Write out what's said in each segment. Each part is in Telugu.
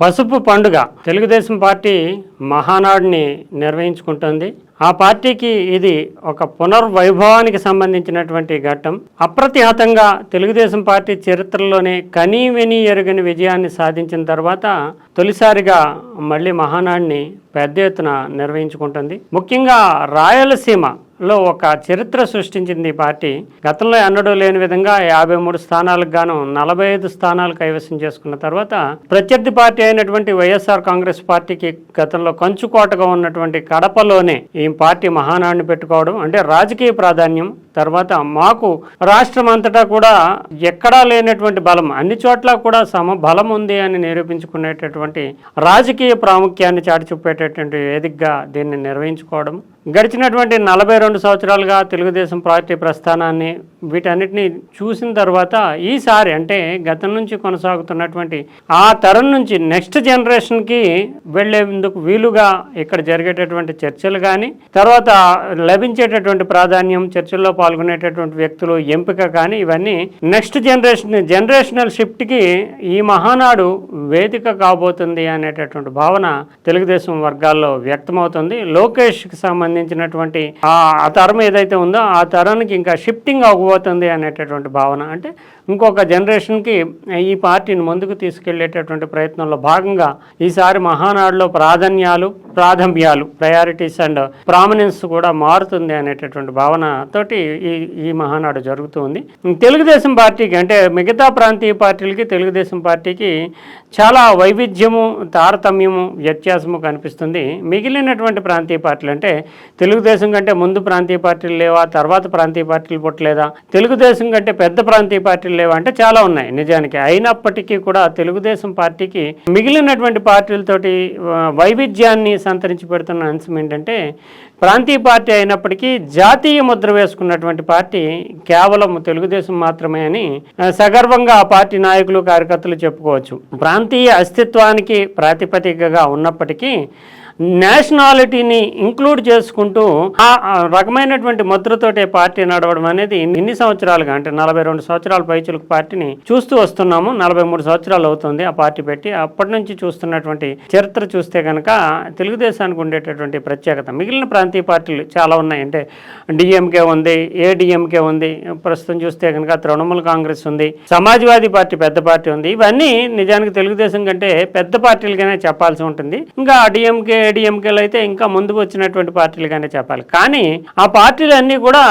పసుపు పండుగ తెలుగుదేశం పార్టీ మహానాడుని నిర్వహించుకుంటుంది. ఆ పార్టీకి ఇది ఒక పునర్వైభవానికి సంబంధించినటువంటి ఘట్టం. అప్రతిహతంగా తెలుగుదేశం పార్టీ చరిత్రలోనే కనీవినీ ఎరుగని విజయాన్ని సాధించిన తర్వాత తొలిసారిగా మళ్ళీ మహానాడిని పెద్ద ఎత్తున నిర్వహించుకుంటుంది. ముఖ్యంగా రాయలసీమ లో ఒక చరిత్ర సృష్టించింది ఈ పార్టీ. గతంలో ఎన్నడూ లేని విధంగా యాభై మూడు స్థానాలకు గాను నలభై ఐదు స్థానాలు కైవసం చేసుకున్న తర్వాత ప్రత్యర్థి పార్టీ అయినటువంటి వైఎస్ఆర్ కాంగ్రెస్ పార్టీకి గతంలో కంచుకోటగా ఉన్నటువంటి కడపలోనే ఈ పార్టీ మహానాడిని పెట్టుకోవడం అంటే రాజకీయ ప్రాధాన్యం తర్వాత మాకు రాష్ట్రం అంతటా కూడా ఎక్కడా లేనటువంటి బలం అన్ని చోట్ల కూడా సమ బలం ఉంది అని నిరూపించుకునేటటువంటి రాజకీయ ప్రాముఖ్యాన్ని చాటి చూపేటటువంటి వేదికగా దీన్ని నిర్వహించుకోవడం గడిచినటువంటి నలభై రెండు సంవత్సరాలుగా తెలుగుదేశం పార్టీ ప్రస్థానాన్ని వీటన్నిటిని చూసిన తర్వాత ఈసారి అంటే గతం నుంచి కొనసాగుతున్నటువంటి ఆ తరం నుంచి నెక్స్ట్ జనరేషన్కి వెళ్ళేందుకు వీలుగా ఇక్కడ జరిగేటటువంటి చర్చలు కానీ తర్వాత లభించేటటువంటి ప్రాధాన్యం చర్చల్లో పాల్గొనేటటువంటి వ్యక్తులు ఎంపిక కానీ ఇవన్నీ నెక్స్ట్ జనరేషన్ జనరేషనల్ షిఫ్ట్కి ఈ మహానాడు వేదిక కాబోతుంది అనేటటువంటి భావన తెలుగుదేశం వర్గాల్లో వ్యక్తమవుతుంది. లోకేష్కి సంబంధించి సంబంధించినటువంటి ఆ తరం ఏదైతే ఉందో ఆ తరానికి ఇంకా షిఫ్టింగ్ అవ్వబోతుంది అనేటటువంటి భావన. అంటే ఇంకొక జనరేషన్కి ఈ పార్టీని ముందుకు తీసుకెళ్ళేటటువంటి ప్రయత్నంలో భాగంగా ఈసారి మహానాడులో ప్రాధాన్యాలు ప్రాథమ్యాలు ప్రయారిటీస్ అండ్ ప్రామినెన్స్ కూడా మారుతుంది అనేటటువంటి భావన తోటి ఈ ఈ మహానాడు జరుగుతుంది తెలుగుదేశం పార్టీకి అంటే మిగతా ప్రాంతీయ పార్టీలకి తెలుగుదేశం పార్టీకి చాలా వైవిధ్యము తారతమ్యము వ్యత్యాసము కనిపిస్తుంది. మిగిలినటువంటి ప్రాంతీయ పార్టీలు అంటే తెలుగుదేశం కంటే ముందు ప్రాంతీయ పార్టీలు లేవా? తర్వాత ప్రాంతీయ పార్టీలు పుట్టలేదా? తెలుగుదేశం కంటే పెద్ద ప్రాంతీయ పార్టీలు లేవా? అంటే చాలా ఉన్నాయి నిజానికి. అయినప్పటికీ కూడా తెలుగుదేశం పార్టీకి మిగిలినటువంటి పార్టీలతోటి వైవిధ్యాన్ని సంతరించి పెడుతున్న అంశం ఏంటంటే ప్రాంతీయ పార్టీ అయినప్పటికీ జాతీయ ముద్ర వేసుకున్నటువంటి పార్టీ కేవలం తెలుగుదేశం మాత్రమే అని సగర్వంగా ఆ పార్టీ నాయకులు కార్యకర్తలు చెప్పుకోవచ్చు. ప్రాంతీయ అస్తిత్వానికి ప్రాతిపదికగా ఉన్నప్పటికీ నేషనాలిటీని ఇంక్లూడ్ చేసుకుంటూ ఆ రకమైనటువంటి ముద్రతోటే పార్టీ నడవడం అనేది ఇన్ని సంవత్సరాలుగా అంటే నలభై రెండు సంవత్సరాల పైచులకు పార్టీని చూస్తూ వస్తున్నాము. నలభై మూడు సంవత్సరాలు అవుతుంది ఆ పార్టీ పెట్టి. అప్పటి నుంచి చూస్తున్నటువంటి చరిత్ర చూస్తే కనుక తెలుగుదేశానికి ఉండేటటువంటి ప్రత్యేకత. మిగిలిన ప్రాంతీయ పార్టీలు చాలా ఉన్నాయి. అంటే డిఎంకే ఉంది ఏడిఎంకే ఉంది. ప్రస్తుతం చూస్తే కనుక తృణమూల్ కాంగ్రెస్ ఉంది. సమాజ్వాదీ పార్టీ పెద్ద పార్టీ ఉంది. ఇవన్నీ నిజానికి తెలుగుదేశం కంటే పెద్ద పార్టీలుగానే చెప్పాల్సి ఉంటుంది. ఇంకా డిఎంకే ఏడీఎంకేలు అయితే ఇంకా ముందుకు వచ్చినటువంటి పార్టీలుగానే చెప్పాలి. కానీ ఆ పార్టీలన్నీ కూడా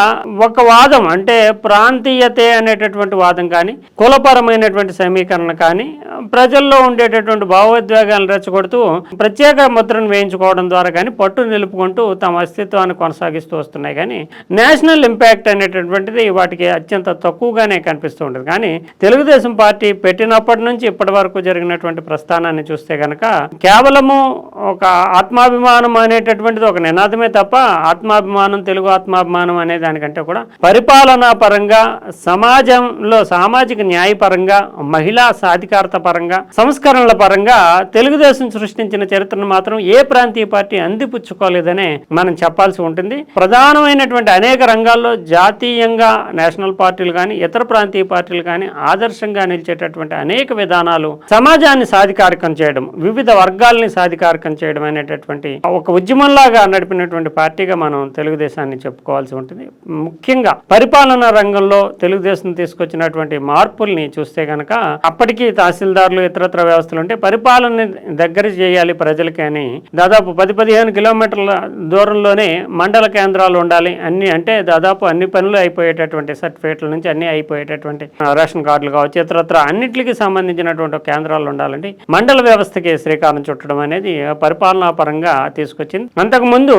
ఒక వాదం అంటే ప్రాంతీయతే అనేటటువంటి వాదం కానీ కులపరమైనటువంటి సమీకరణ కానీ ప్రజల్లో ఉండేటటువంటి భావోద్వేగాలను రెచ్చగొడుతూ ప్రత్యేక ముద్రను వేయించుకోవడం ద్వారా కానీ పట్టు నిలుపుకుంటూ తమ అస్తిత్వాన్ని కొనసాగిస్తూ వస్తున్నాయి. కానీ నేషనల్ ఇంపాక్ట్ అనేటటువంటిది వాటికి అత్యంత తక్కువగానే కనిపిస్తూ ఉంటుంది కానీ తెలుగుదేశం పార్టీ పెట్టినప్పటి నుంచి ఇప్పటి వరకు జరిగినటువంటి ప్రస్థానాన్ని చూస్తే కనుక కేవలము ఒక ఆత్మాభిమానం అనేటటువంటిది ఒక నినాదమే తప్ప ఆత్మాభిమానం తెలుగు ఆత్మాభిమానం అనే దానికంటే కూడా పరిపాలనా పరంగా సమాజంలో సామాజిక న్యాయపరంగా మహిళా సాధికారత పరంగా సంస్కరణల పరంగా తెలుగుదేశం సృష్టించిన చరిత్రను మాత్రం ఏ ప్రాంతీయ పార్టీ అందిపుచ్చుకోలేదనే మనం చెప్పాల్సి ఉంటుంది. ప్రధానమైనటువంటి అనేక రంగాల్లో జాతీయంగా నేషనల్ పార్టీలు కానీ ఇతర ప్రాంతీయ పార్టీలు కానీ ఆదర్శంగా నిలిచేటటువంటి అనేక విధానాలు సమాజాన్ని సాధికారికం చేయడం వివిధ వర్గాల్ని సాధికారికం చేయడం అనేటటువంటి ఒక ఉద్యమంలాగా నడిపినటువంటి పార్టీగా మనం తెలుగుదేశాన్ని చెప్పుకోవాల్సి ఉంటుంది. ముఖ్యంగా పరిపాలనా రంగంలో తెలుగుదేశం తీసుకొచ్చినటువంటి మార్పుల్ని చూస్తే కనుక అప్పటికి తహసీల్దారులు ఇతరత్ర వ్యవస్థలు ఉంటే పరిపాలన దగ్గర చేయాలి ప్రజలకి అని దాదాపు పది పదిహేను కిలోమీటర్ల దూరంలోనే మండల కేంద్రాలు ఉండాలి. అన్ని అంటే దాదాపు అన్ని పనులు అయిపోయేటటువంటి సర్టిఫికేట్ల నుంచి అన్ని అయిపోయేటటువంటి రేషన్ కార్డులు కావచ్చు ఇతరత్ర అన్నింటికి సంబంధించినటువంటి కేంద్రాలు ఉండాలండి. మండల వ్యవస్థకి శ్రీకారం చుట్టడం అనేది పరిపాలనా పరంగా తీసుకొచ్చింది. అంతకుముందు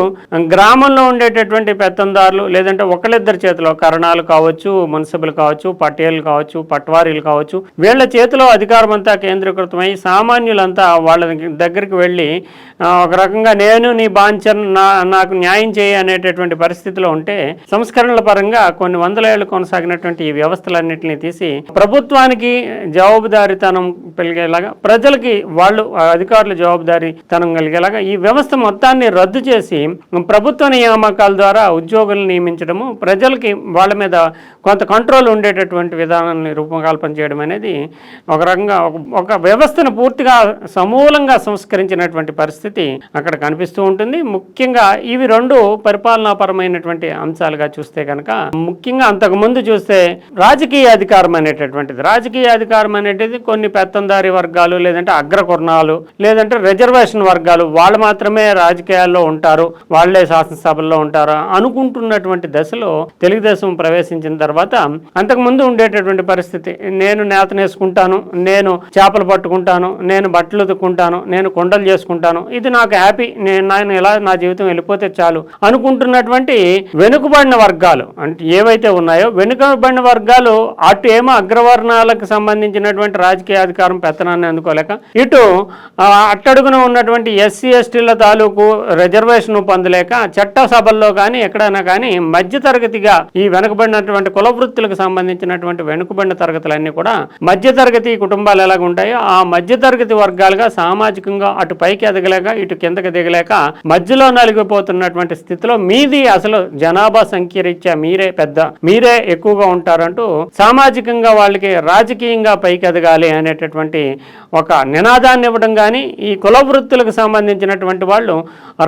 గ్రామంలో ఉండేటటువంటి పెత్తందారులు లేదంటే ఒకళ్ళిద్దరి చేతిలో కరణాలు కావచ్చు మున్సిపల్ కావచ్చు పటేలు కావచ్చు పట్వారీలు కావచ్చు వీళ్ళ చేతిలో అధికారం అంతా కేంద్రీకృతమై సామాన్యులంతా వాళ్ళ దగ్గరికి వెళ్ళి ఒక రకంగా నేను నీ బాంచన్ నా నాకు న్యాయం చేయి అనేటటువంటి పరిస్థితిలో ఉంటే సంస్కరణల పరంగా కొన్ని వందల ఏళ్ళు కొనసాగినటువంటి ఈ వ్యవస్థలన్నింటినీ తీసి ప్రభుత్వానికి జవాబుదారీతనం పెరిగేలాగా ప్రజలకి వాళ్ళు అధికారులు అధికారుల జవాబుదారీతనం కలిగేలాగా ఈ వ్యవస్థ మొత్తాన్ని రద్దు చేసి ప్రభుత్వ నియామకాల ద్వారా ఉద్యోగులను నియమించడము ప్రజలకి వాళ్ళ మీద కొంత కంట్రోల్ ఉండేటటువంటి విధానాన్ని రూపకల్పన చేయడం అనేది ఒక రకంగా ఒక వ్యవస్థను పూర్తిగా సమూలంగా సంస్కరించినటువంటి పరిస్థితి అక్కడ కనిపిస్తూ ఉంటుంది. ముఖ్యంగా ఇవి రెండు పరిపాలనాపరమైనటువంటి అంశాలుగా చూస్తే కనుక ముఖ్యంగా అంతకు ముందు చూస్తే రాజకీయ అధికారం అనేటటువంటిది. రాజకీయ అధికారం అనేటిది కొన్ని పెత్తందారి వర్గాలు లేదంటే అగ్రకుర్ణాలు లేదంటే రిజర్వేషన్ వర్గాలు వర్గాలు వాళ్ళు మాత్రమే రాజకీయాల్లో ఉంటారు వాళ్ళే శాసనసభల్లో ఉంటారు అనుకుంటున్నటువంటి దశలో తెలుగుదేశం ప్రవేశించిన తర్వాత అంతకు ముందు ఉండేటటువంటి పరిస్థితి. నేను నేతనేసుకుంటాను నేను చేపలు పట్టుకుంటాను నేను బట్టలు ఉతుక్కుంటాను నేను కొండలు చేసుకుంటాను. ఇది నాకు హ్యాపీ నేను నేను ఇలా నా జీవితం వెళ్ళిపోతే చాలు అనుకుంటున్నటువంటి వెనుకబడిన వర్గాలు అంటే ఏవైతే ఉన్నాయో వెనుకబడిన వర్గాలు అటు ఏమో అగ్రవర్ణాలకు సంబంధించినటువంటి రాజకీయ అధికారం పెత్తనాన్ని అందుకోలేక ఇటు అట్టడుగున ఉన్నటువంటి ఎస్సీ ఎస్టీల తాలూకు రిజర్వేషన్ పొందలేక చట్ట సభల్లో కానీ ఎక్కడైనా కానీ మధ్యతరగతిగా ఈ వెనుకబడినటువంటి కుల వృత్తులకు సంబంధించినటువంటి వెనుకబడిన తరగతులన్నీ కూడా మధ్యతరగతి కుటుంబాలు ఎలాగ ఉంటాయో ఆ మధ్యతరగతి వర్గాలుగా సామాజికంగా అటు పైకి ఎదగలేక ఇటు కిందకి దిగలేక మధ్యలో నలిగిపోతున్నటువంటి స్థితిలో మీది అసలు జనాభా సంఖ్య రీత్యా మీరే పెద్ద మీరే ఎక్కువగా ఉంటారంటూ సామాజికంగా వాళ్ళకి రాజకీయంగా పైకి ఎదగాలి అనేటటువంటి ఒక నినాదాన్ని ఇవ్వడం కానీ ఈ కుల వృత్తులకు సంబంధించినటువంటి వాళ్ళు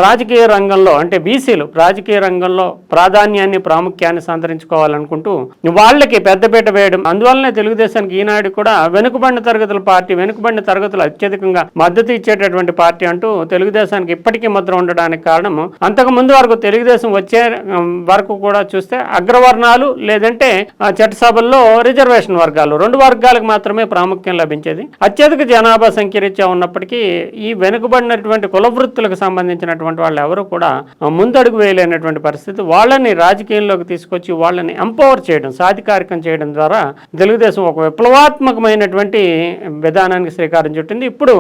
రాజకీయ రంగంలో అంటే బీసీలు రాజకీయ రంగంలో ప్రాధాన్యాన్ని ప్రాముఖ్యాన్ని సంతరించుకోవాలనుకుంటూ వాళ్ళకి పెద్దపీట వేయడం. అందువల్లనే తెలుగుదేశానికి ఈనాడు కూడా వెనుకబడిన తరగతుల పార్టీ వెనుకబడిన తరగతులు అత్యధికంగా మద్దతు ఇచ్చేటటువంటి పార్టీ అంటూ తెలుగుదేశానికి ఇప్పటికీ ముద్ర ఉండడానికి కారణం. అంతకు ముందు వరకు తెలుగుదేశం వచ్చే వరకు కూడా చూస్తే అగ్రవర్ణాలు లేదంటే ఆ, చట్టసభల్లో రిజర్వేషన్ వర్గాలు రెండు వర్గాలకు మాత్రమే ప్రాముఖ్యం లభించేది. అత్యధిక జనాభా సంఖ్య రీత్యా ఉన్నప్పటికీ ఈ వెనుకబడిన ఉన్నటువంటి కులవృత్తులకు సంబంధించినటువంటి వాళ్ళు ఎవరు కూడా ముందడుగు వేయలేనటువంటి పరిస్థితి. వాళ్ళని రాజకీయంలోకి తీసుకొచ్చి వాళ్ళని ఎంపవర్ చేయడం సాధికారికం చేయడం ద్వారా తెలుగుదేశం ఒక విప్లవాత్మకమైనటువంటి విధానానికి శ్రీకారం చుట్టింది. ఇప్పుడు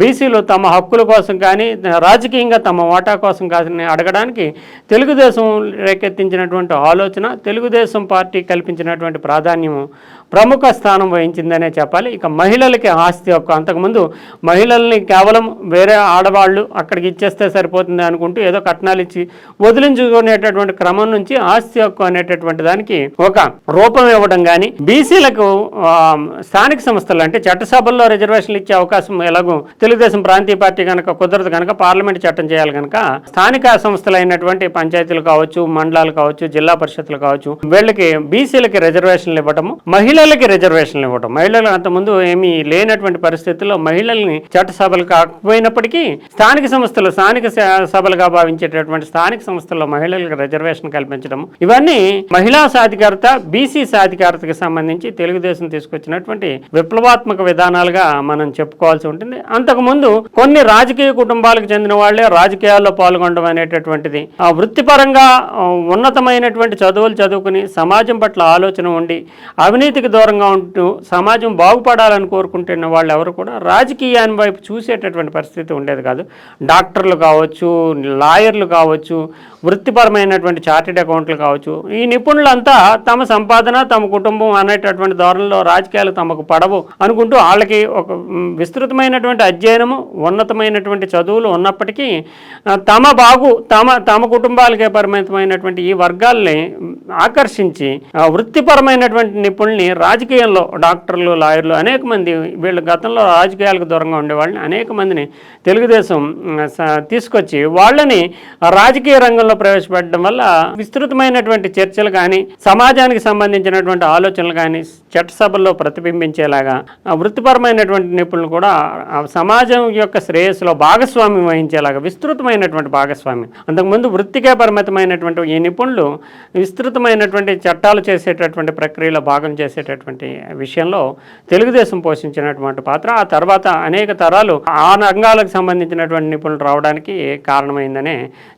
బీసీలు తమ హక్కుల కోసం కానీ రాజకీయంగా తమ వాటా కోసం కానీ అడగడానికి తెలుగుదేశం రేకెత్తించినటువంటి ఆలోచన తెలుగుదేశం పార్టీ కల్పించినటువంటి ప్రాధాన్యము ప్రముఖ స్థానం వహించిందనే చెప్పాలి. ఇక మహిళలకి ఆస్తి హక్కు. అంతకుముందు మహిళల్ని కేవలం వేరే ఆడవాళ్ళు అక్కడికి ఇచ్చేస్తే సరిపోతుంది అనుకుంటూ ఏదో కట్నాలు ఇచ్చి వదిలించుకునేటటువంటి క్రమం నుంచి ఆస్తి హక్కు అనేటటువంటి దానికి ఒక రూపం ఇవ్వడం కానీ బీసీలకు స్థానిక సంస్థలు అంటే చట్టసభల్లో రిజర్వేషన్లు ఇచ్చే అవకాశం ఎలాగో తెలుగుదేశం ప్రాంతీయ పార్టీ కనుక కుదరదు కనుక పార్లమెంట్ చట్టం చేయాలి కనుక స్థానిక సంస్థలు అయినటువంటి పంచాయతీలు కావచ్చు మండలాలు కావచ్చు జిల్లా పరిషత్లు కావచ్చు వీళ్ళకి బీసీలకి రిజర్వేషన్లు ఇవ్వటము మహిళలకి రిజర్వేషన్లు ఇవ్వటం. మహిళలు అంతకుముందు ఏమీ లేనటువంటి పరిస్థితుల్లో మహిళల్ని చట్టసభలు కాకపోయినప్పటికీ స్థానిక సంస్థలు స్థానిక సభలుగా భావించేటటువంటి స్థానిక సంస్థల్లో మహిళలకు రిజర్వేషన్ కల్పించడం ఇవన్నీ మహిళా సాధికారత బీసీ సాధికారతకి సంబంధించి తెలుగుదేశం తీసుకొచ్చినటువంటి విప్లవాత్మక విధానాలుగా మనం చెప్పుకోవాల్సి ఉంటుంది. అంతకుముందు కొన్ని రాజకీయ కుటుంబాలకు చెందిన వాళ్ళే రాజకీయాల్లో పాల్గొనడం అనేటటువంటిది. ఆ వృత్తిపరంగా ఉన్నతమైనటువంటి చదువులు చదువుకుని సమాజం పట్ల ఆలోచన ఉండి అవినీతికి దూరంగా ఉంటూ సమాజం బాగుపడాలని కోరుకుంటున్న వాళ్ళు ఎవరు కూడా రాజకీయాన్ని వైపు చూసేటటువంటి పరిస్థితి ఉండేది కాదు. డాక్టర్లు కావచ్చు లాయర్లు కావచ్చు వృత్తిపరమైనటువంటి చార్టెడ్ అకౌంట్లు కావచ్చు. ఈ నిపుణులంతా తమ సంపాదన తమ కుటుంబం అనేటటువంటి ధోరణిలో రాజకీయాలు తమకు పడవు అనుకుంటూ వాళ్ళకి ఒక విస్తృతమైనటువంటి అధ్యయనము ఉన్నతమైనటువంటి చదువులు ఉన్నప్పటికీ తమ బాగు తమ తమ కుటుంబాలకే పరిమితమైనటువంటి ఈ వర్గాల్ని ఆకర్షించి వృత్తిపరమైనటువంటి నిపుణుల్ని రాజకీయంలో డాక్టర్లు లాయర్లు అనేక మంది వీళ్ళు గతంలో రాజకీయాలకు దూరంగా ఉండేవాళ్ళని అనేక మందిని తెలుగుదేశం తీసుకొచ్చి వాళ్ళని రాజకీయ రంగంలో ప్రవేశపెట్టడం వల్ల విస్తృతమైనటువంటి చర్చలు కానీ సమాజానికి సంబంధించినటువంటి ఆలోచనలు కానీ చట్టసభల్లో ప్రతిబింబించేలాగా వృత్తిపరమైనటువంటి నిపుణులు కూడా సమాజం యొక్క శ్రేయస్సులో భాగస్వామ్యం వహించేలాగా విస్తృతమైనటువంటి భాగస్వామ్యం. అంతకుముందు వృత్తికే పరిమితమైనటువంటి ఈ నిపుణులు విస్తృతమైనటువంటి చట్టాలు చేసేటటువంటి ప్రక్రియలో భాగం చేసేటటువంటి విషయంలో తెలుగుదేశం పోషించినటువంటి పాత్ర ఆ తర్వాత అనేక తరాలు ఆ రంగాలకు సంబంధించినటువంటి నిపుణులు రావడానికి కారణమైందనే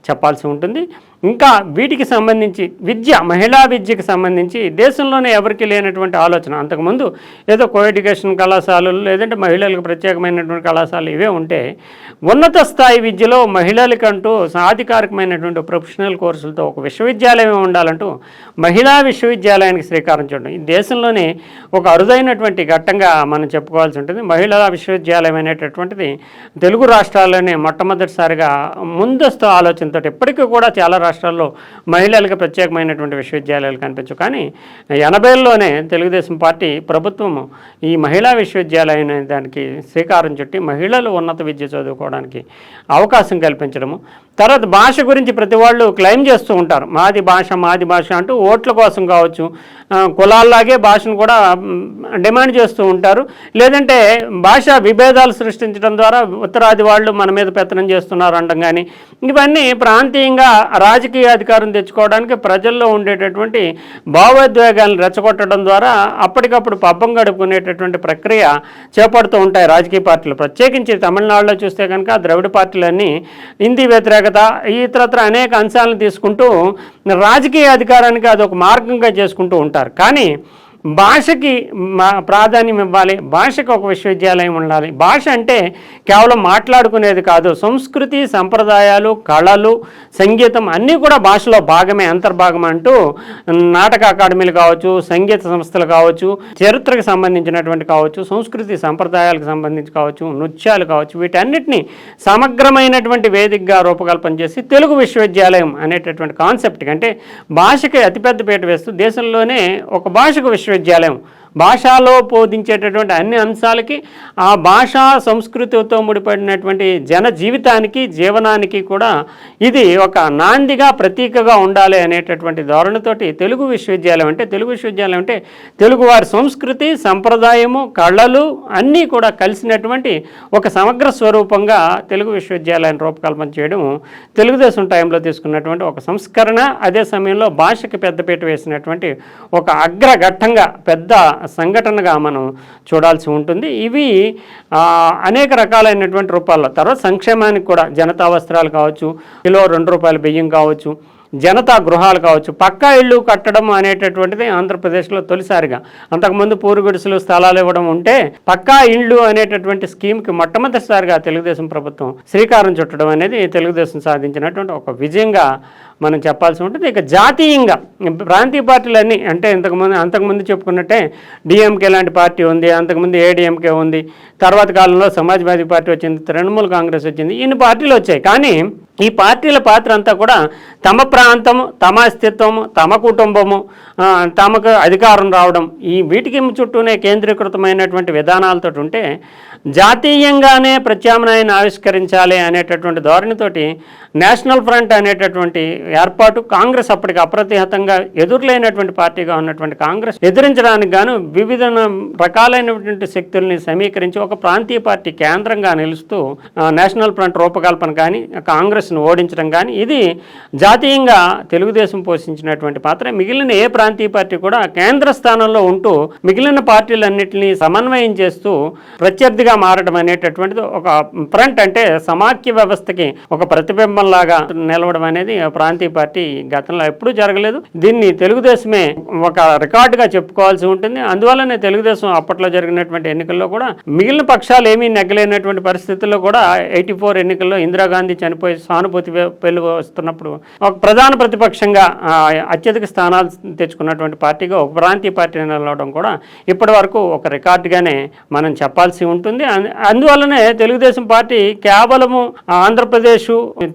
చెప్పాల్సి ఉంటుంది. ఇంకా వీటికి సంబంధించి విద్య మహిళా విద్యకి సంబంధించి దేశంలోనే ఎవరికి లేనటువంటి ఆలోచన. అంతకుముందు ఏదో కో ఎడ్యుకేషన్ కళాశాలలు లేదంటే మహిళలకు ప్రత్యేకమైనటువంటి కళాశాలలు ఇవే ఉంటే ఉన్నత స్థాయి విద్యలో మహిళలకంటూ సాధికారికమైనటువంటి ప్రొఫెషనల్ కోర్సులతో ఒక విశ్వవిద్యాలయం ఉండాలంటూ మహిళా విశ్వవిద్యాలయానికి శ్రీకారం చూడడం ఈ దేశంలోనే ఒక అరుదైనటువంటి ఘట్టంగా మనం చెప్పుకోవాల్సి ఉంటుంది. మహిళా విశ్వవిద్యాలయం అనేటటువంటిది తెలుగు రాష్ట్రాల్లోనే మొట్టమొదటిసారిగా ముందస్తు ఆలోచనతో ఇప్పటికీ కూడా చాలా రాష్ట్రాల్లో మహిళలకు ప్రత్యేకమైనటువంటి విశ్వవిద్యాలయాలు కనిపించవు. కానీ ఎనభైల్లోనే తెలుగుదేశం పార్టీ ప్రభుత్వం ఈ మహిళా విశ్వవిద్యాలయం అనే దానికి శ్రీకారం చుట్టి మహిళలు ఉన్నత విద్య చదువుకోవడానికి అవకాశం కల్పించడము. తర్వాత భాష గురించి ప్రతి వాళ్ళు క్లెయిమ్ చేస్తూ ఉంటారు. మాది భాష మాది భాష అంటూ ఓట్ల కోసం కావచ్చు కులాల్లాగే భాషను కూడా డిమాండ్ చేస్తూ ఉంటారు. లేదంటే భాష విభేదాలు సృష్టించడం ద్వారా ఉత్తరాది వాళ్ళు మన మీద పెత్తనం చేస్తున్నారు అనడం కానీ ఇవన్నీ ప్రాంతీయంగా రాజకీయ అధికారం తెచ్చుకోవడానికి ప్రజల్లో ఉండేటటువంటి భావోద్వేగాలను రెచ్చగొట్టడం ద్వారా అప్పటికప్పుడు పబ్బం గడుపుకునేటటువంటి ప్రక్రియ చేపడుతూ ఉంటాయి రాజకీయ పార్టీలు. ప్రత్యేకించి తమిళనాడులో చూస్తే కనుక ద్రవిడ పార్టీలన్నీ హిందీ వ్యతిరేకత ఇతరత్ర అనేక అంశాలను తీసుకుంటూ రాజకీయ అధికారానికి అదొక మార్గంగా చేసుకుంటూ ఉంటారు. కానీ భాషకి మా ప్రాధాన్యం ఇవ్వాలి భాషకు ఒక విశ్వవిద్యాలయం ఉండాలి. భాష అంటే కేవలం మాట్లాడుకునేది కాదు సంస్కృతి సంప్రదాయాలు కళలు సంగీతం అన్నీ కూడా భాషలో భాగమే అంతర్భాగం అంటూ నాటక అకాడమీలు కావచ్చు సంగీత సంస్థలు కావచ్చు చరిత్రకు సంబంధించినటువంటి కావచ్చు సంస్కృతి సంప్రదాయాలకు సంబంధించి కావచ్చు నృత్యాలు కావచ్చు వీటన్నిటిని సమగ్రమైనటువంటి వేదికగా రూపకల్పన చేసి తెలుగు విశ్వవిద్యాలయం అనేటటువంటి కాన్సెప్ట్ అంటే భాషకి అతిపెద్ద పీట వేస్తూ దేశంలోనే ఒక భాషకు విశ్వవిద్యాలయం భాషలో బోధించేటటువంటి అన్ని అంశాలకి ఆ భాషా సంస్కృతితో ముడిపడినటువంటి జన జీవితానికి జీవనానికి కూడా ఇది ఒక నాందిగా ప్రతీకగా ఉండాలి అనేటటువంటి ధోరణితోటి తెలుగు విశ్వవిద్యాలయం అంటే తెలుగు విశ్వవిద్యాలయం అంటే తెలుగువారి సంస్కృతి సంప్రదాయము కళలు అన్నీ కూడా కలిసినటువంటి ఒక సమగ్ర స్వరూపంగా తెలుగు విశ్వవిద్యాలయాన్ని రూపకల్పన చేయడం తెలుగుదేశం టైంలో తీసుకున్నటువంటి ఒక సంస్కరణ. అదే సమయంలో భాషకి పెద్దపీట వేసినటువంటి ఒక అగ్రఘట్టంగా పెద్ద సంఘటనగా మనం చూడాల్సి ఉంటుంది. ఇవి అనేక రకాలైనటువంటి రూపాల్లో. తర్వాత సంక్షేమానికి కూడా జనతా వస్త్రాలు కావచ్చు కిలో రెండు రూపాయల బియ్యం కావచ్చు జనతా గృహాలు కావచ్చు. పక్కా ఇళ్ళు కట్టడం అనేటటువంటిది ఆంధ్రప్రదేశ్లో తొలిసారిగా. అంతకుముందు పూరుగుడిసెలు స్థలాలు ఇవ్వడం ఉంటే పక్కా ఇళ్ళు అనేటటువంటి స్కీమ్కి మొట్టమొదటిసారిగా తెలుగుదేశం ప్రభుత్వం శ్రీకారం చుట్టడం అనేది తెలుగుదేశం సాధించినటువంటి ఒక విజయంగా మనం చెప్పాల్సి ఉంటుంది. ఇక జాతీయంగా ప్రాంతీయ పార్టీలన్నీ అంటే ఇంతకుముందు అంతకుముందు చెప్పుకున్నట్టే డిఎంకే లాంటి పార్టీ ఉంది అంతకుముందు ఏడిఎంకే ఉంది తర్వాత కాలంలో సమాజ్వాదీ పార్టీ వచ్చింది తృణమూల్ కాంగ్రెస్ వచ్చింది ఇన్ని పార్టీలు వచ్చాయి. కానీ ఈ పార్టీల పాత్ర అంతా కూడా తమ ప్రాంతం తమ అస్తిత్వము తమ కుటుంబము తమకు అధికారం రావడం ఈ వీటికి చుట్టూనే కేంద్రీకృతమైనటువంటి విధానాలతో ఉంటే జాతీయంగానే ప్రత్యామ్నాయాన్ని ఆవిష్కరించాలి అనేటటువంటి ధోరణితోటి నేషనల్ ఫ్రంట్ అనేటటువంటి ఏర్పాటు కాంగ్రెస్ అప్పటికి అప్రతిహతంగా ఎదురులేనటువంటి పార్టీగా ఉన్నటువంటి కాంగ్రెస్ ఎదిరించడానికి గాను వివిధ రకాలైనటువంటి శక్తుల్ని సమీకరించి ఒక ప్రాంతీయ పార్టీ కేంద్రంగా నిలుస్తూ నేషనల్ ఫ్రంట్ రూపకల్పన కానీ కాంగ్రెస్ను ఓడించడం కానీ ఇది జాతీయంగా తెలుగుదేశం పోషించినటువంటి పాత్ర. మిగిలిన ఏ ప్రాంతీయ పార్టీ కూడా కేంద్ర స్థానంలో ఉంటూ మిగిలిన పార్టీలన్నింటినీ సమన్వయం చేస్తూ ప్రత్యర్థిగా మారడం అనేటటువంటిది ఒక ఫ్రంట్ అంటే సమాఖ్య వ్యవస్థకి ఒక ప్రతిబింబంలాగా నిలవడం అనేది ప్రాంతీయ పార్టీ గతంలో ఎప్పుడూ జరగలేదు. దీన్ని తెలుగుదేశమే ఒక రికార్డుగా చెప్పుకోవాల్సి ఉంటుంది. అందువల్లనే తెలుగుదేశం అప్పట్లో జరిగినటువంటి ఎన్నికల్లో కూడా మిగిలిన పక్షాలు ఏమీ నెగ్గలేనటువంటి పరిస్థితుల్లో కూడా ఎయిటీ ఫోర్ ఎన్నికల్లో ఇందిరాగాంధీ చనిపోయి సానుభూతి పెళ్ళి వస్తున్నప్పుడు ఒక ప్రధాన ప్రతిపక్షంగా అత్యధిక స్థానాలు తెచ్చుకున్నటువంటి పార్టీగా ఒక ప్రాంతీయ పార్టీ నిలవడం కూడా ఇప్పటి వరకు ఒక రికార్డుగానే మనం చెప్పాల్సి ఉంటుంది. అందువల్లనే తెలుగుదేశం పార్టీ కేవలము ఆంధ్రప్రదేశ్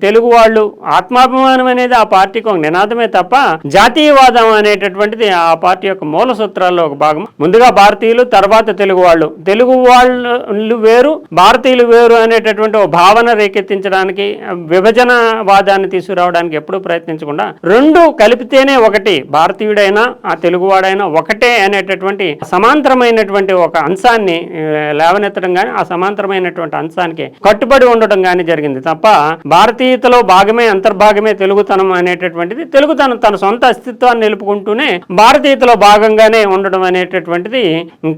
తెలుగు వాళ్ళు ఆత్మాభిమానం అనేది ఆ పార్టీకి ఒక నినాదమే తప్ప జాతీయవాదం అనేటటువంటిది ఆ పార్టీ యొక్క మూల సూత్రాల్లో ఒక భాగం. ముందుగా భారతీయులు తర్వాత తెలుగు వాళ్ళు. తెలుగు వాళ్ళు వేరు భారతీయులు వేరు అనేటటువంటి ఒక భావన రేకెత్తించడానికి విభజనవాదాన్ని తీసుకురావడానికి ఎప్పుడూ ప్రయత్నించకుండా రెండు కలిపితేనే ఒకటి. భారతీయుడైనా ఆ తెలుగువాడైనా ఒకటే అనేటటువంటి సమాంతరమైనటువంటి ఒక అంశాన్ని లేవనెత్తడం కానీ ఆ సమాంతరమైనటువంటి అంశానికి కట్టుబడి ఉండడం కానీ జరిగింది తప్ప భారతీయతలో భాగమే అంతర్భాగమే తెలుగుతనం అనేటటువంటిది తెలుగుతనం తన సొంత అస్తిత్వాన్ని నిలుపుకుంటూనే భారతీయతలో భాగంగానే ఉండడం అనేటటువంటిది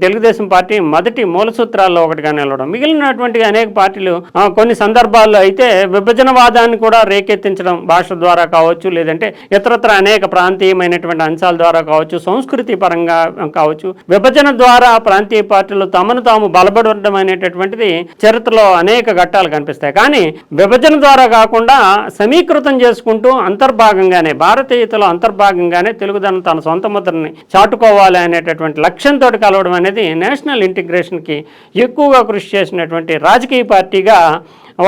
తెలుగుదేశం పార్టీ మొదటి మూల సూత్రాల్లో ఒకటిగా నిలవడం. మిగిలినటువంటి అనేక పార్టీలు కొన్ని సందర్భాల్లో అయితే విభజనవాదాన్ని కూడా రేకెత్తించడం భాష ద్వారా కావచ్చు లేదంటే ఇతరత్ర అనేక ప్రాంతీయమైనటువంటి అంశాల ద్వారా కావచ్చు సంస్కృతి పరంగా కావచ్చు విభజన ద్వారా ప్రాంతీయ పార్టీలు తమను తాము బలపడడం అనేటటువంటిది చరిత్రలో అనేక ఘట్టాలు కనిపిస్తాయి. కానీ విభజన ద్వారా కాకుండా సమీకృతం చేసుకుంటూ అంతర్భాగంగానే భారతీయతలో అంతర్భాగంగానే తెలుగుదనం తన సొంత ముద్రని చాటుకోవాలి అనేటటువంటి లక్ష్యంతో కలవడం అనేది నేషనల్ ఇంటిగ్రేషన్కి ఎక్కువగా కృషి చేసినటువంటి రాజకీయ పార్టీగా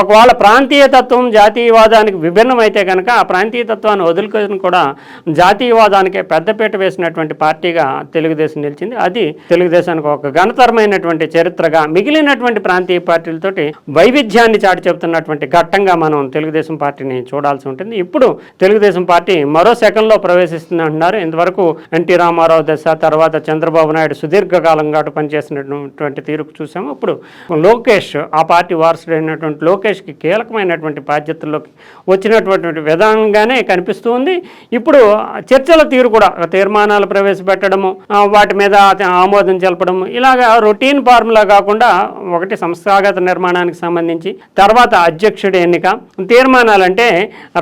ఒకవేళ ప్రాంతీయతత్వం జాతీయవాదానికి విభిన్నమైతే కనుక ఆ ప్రాంతీయతత్వాన్ని వదులుకొని కూడా జాతీయవాదానికి పెద్దపీట వేసినటువంటి పార్టీగా తెలుగుదేశం నిలిచింది. అది తెలుగుదేశానికి ఒక ఘనతరమైనటువంటి చరిత్రగా మిగిలినటువంటి ప్రాంతీయ పార్టీలతోటి వైవిధ్యాన్ని చాటి చెబుతున్నటువంటి ఘట్టంగా మనం తెలుగుదేశం పార్టీని చూడాల్సి ఉంటుంది. ఇప్పుడు తెలుగుదేశం పార్టీ మరో సెకండ్లో ప్రవేశిస్తుంది అంటున్నారు. ఇంతవరకు ఎన్టీ రామారావు దశ తర్వాత చంద్రబాబు నాయుడు సుదీర్ఘకాలం పాటు పనిచేసినటువంటి తీరుకు చూసాము. ఇప్పుడు లోకేష్ ఆ పార్టీ వారసుడైనటువంటి లోకేష్కి కీలకమైనటువంటి బాధ్యతల్లోకి వచ్చినటువంటి విధానంగానే కనిపిస్తూ ఉంది. ఇప్పుడు చర్చల తీరు కూడా తీర్మానాలు ప్రవేశపెట్టడము వాటి మీద ఆమోదం తెలపడం ఇలాగా రొటీన్ ఫార్ములా కాకుండా ఒకటి సంస్థాగత నిర్మాణానికి సంబంధించి తర్వాత అధ్యక్షుడి ఎన్నిక. తీర్మానాలు అంటే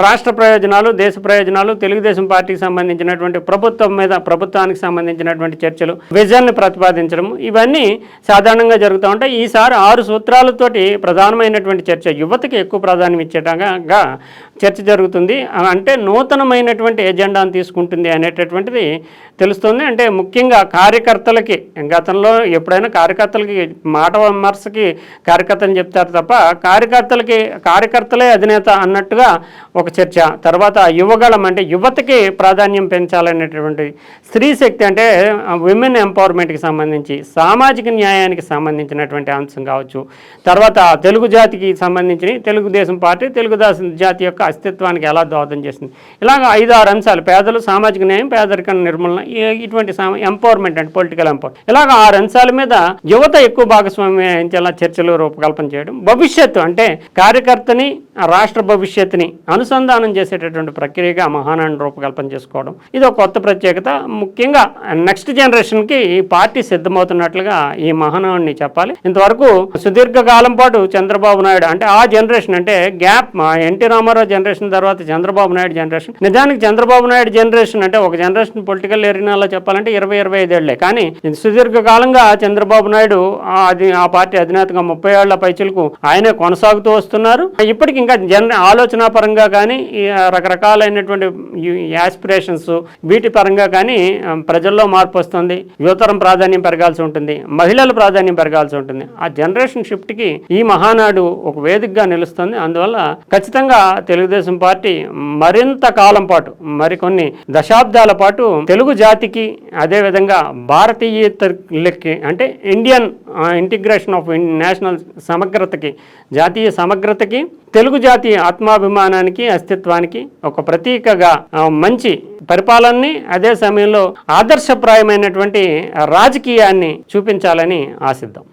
రాష్ట్ర ప్రయోజనాలు దేశ ప్రయోజనాలు తెలుగుదేశం పార్టీకి సంబంధించినటువంటి ప్రభుత్వం మీద ప్రభుత్వానికి సంబంధించినటువంటి చర్చలు విజన్ని ప్రతిపాదించడం ఇవన్నీ సాధారణంగా జరుగుతూ ఉంటాయి. ఈసారి ఆరు సూత్రాలతోటి ప్రధానమైనటువంటి చర్చ యువతకి ఎక్కువ ప్రాధాన్యం ఇచ్చేటగా చర్చ జరుగుతుంది. అంటే నూతనమైనటువంటి ఎజెండాను తీసుకుంటుంది అనేటటువంటిది తెలుస్తుంది. అంటే ముఖ్యంగా కార్యకర్తలకి గతంలో ఎప్పుడైనా కార్యకర్తలకి మాట విమర్శకి కార్యకర్తలు చెప్తారు తప్ప కార్యకర్తలకి కార్యకర్తలే అధినేత అన్నట్టుగా ఒక చర్చ. తర్వాత యువగళం అంటే యువతకి ప్రాధాన్యం పెంచాలనేటటువంటి స్త్రీ శక్తి అంటే విమెన్ ఎంపవర్మెంట్కి సంబంధించి సామాజిక న్యాయానికి సంబంధించినటువంటి అంశం కావచ్చు. తర్వాత తెలుగు జాతికి సంబంధించి తెలుగుదేశం పార్టీ తెలుగుదేశం జాతి యొక్క అస్తిత్వానికి ఎలా దోహదం చేసింది? ఇలాగ ఐదు ఆరు అంశాలు పేదలు సామాజిక న్యాయం పేదరిక నిర్మూలన ఇటువంటి ఎంపవర్మెంట్ అంటే పొలిటికల్ ఎంపవర్మెంట్ ఇలాగ ఆరు అంశాల మీద యువత ఎక్కువ భాగస్వామ్యం చర్చలు రూపకల్పన చేయడం భవిష్యత్తు అంటే కార్యకర్తని రాష్ట్ర భవిష్యత్తుని అనుసంధానం చేసేటటువంటి ప్రక్రియగా మహానాన్ని రూపకల్పన చేసుకోవడం. ఇది ఒక కొత్త ప్రత్యేకత. ముఖ్యంగా నెక్స్ట్ జనరేషన్కి ఈ పార్టీ సిద్ధమవుతున్నట్లుగా ఈ మహానాన్ని చెప్పాలి. ఇంతవరకు సుదీర్ఘ కాలం పాటు చంద్రబాబు నాయుడు అంటే ఆ జనరేషన్ అంటే గ్యాప్ మా ఎన్టీ రామారావు జనరేషన్ తర్వాత చంద్రబాబు నాయుడు జనరేషన్ నిజానికి చంద్రబాబు నాయుడు జనరేషన్ అంటే ఒక జనరేషన్ పొలిటికల్ ఎరినాలో చెప్పాలంటే ఇరవై ఇరవై ఐదేళ్ళే. కానీ సుదీర్ఘకాలంగా సుదీర్ఘ కాలంగా చంద్రబాబు నాయుడు ఆ అది ఆ పార్టీ అధినేతగా ముప్పై ఏళ్ళ పైచులకు ఆయనే కొనసాగుతూ వస్తున్నారు. ఇప్పటికి ఇంకా జన ఆలోచన పరంగా కానీ రకరకాలైనటువంటి యాస్పిరేషన్స్ వీటి పరంగా కానీ ప్రజల్లో మార్పు వస్తుంది. యువతరం ప్రాధాన్యం పెరగాల్సి ఉంటుంది. మహిళల ప్రాధాన్యం పెరగాల్సి ఉంటుంది. ఆ జనరేషన్ షిఫ్ట్కి ఈ మహానాడు ఒక వేదికగా నిలుస్తుంది. అందువల్ల ఖచ్చితంగా తెలుగుదేశం పార్టీ మరింత కాలం పాటు మరికొన్ని దశాబ్దాల పాటు తెలుగు జాతికి అదేవిధంగా భారతీయతలకి అంటే ఇండియన్ ఇంటిగ్రేషన్ ఆఫ్ నేషనల్ సమగ్రతకి జాతీయ సమగ్రతకి తెలుగు జాతి ఆత్మాభిమానానికి అస్తిత్వానికి ఒక ప్రతీకగా మంచి పరిపాలనని అదే సమయంలో ఆదర్శప్రాయమైనటువంటి రాజకీయాన్ని చూపించాలని ఆశిద్దాం.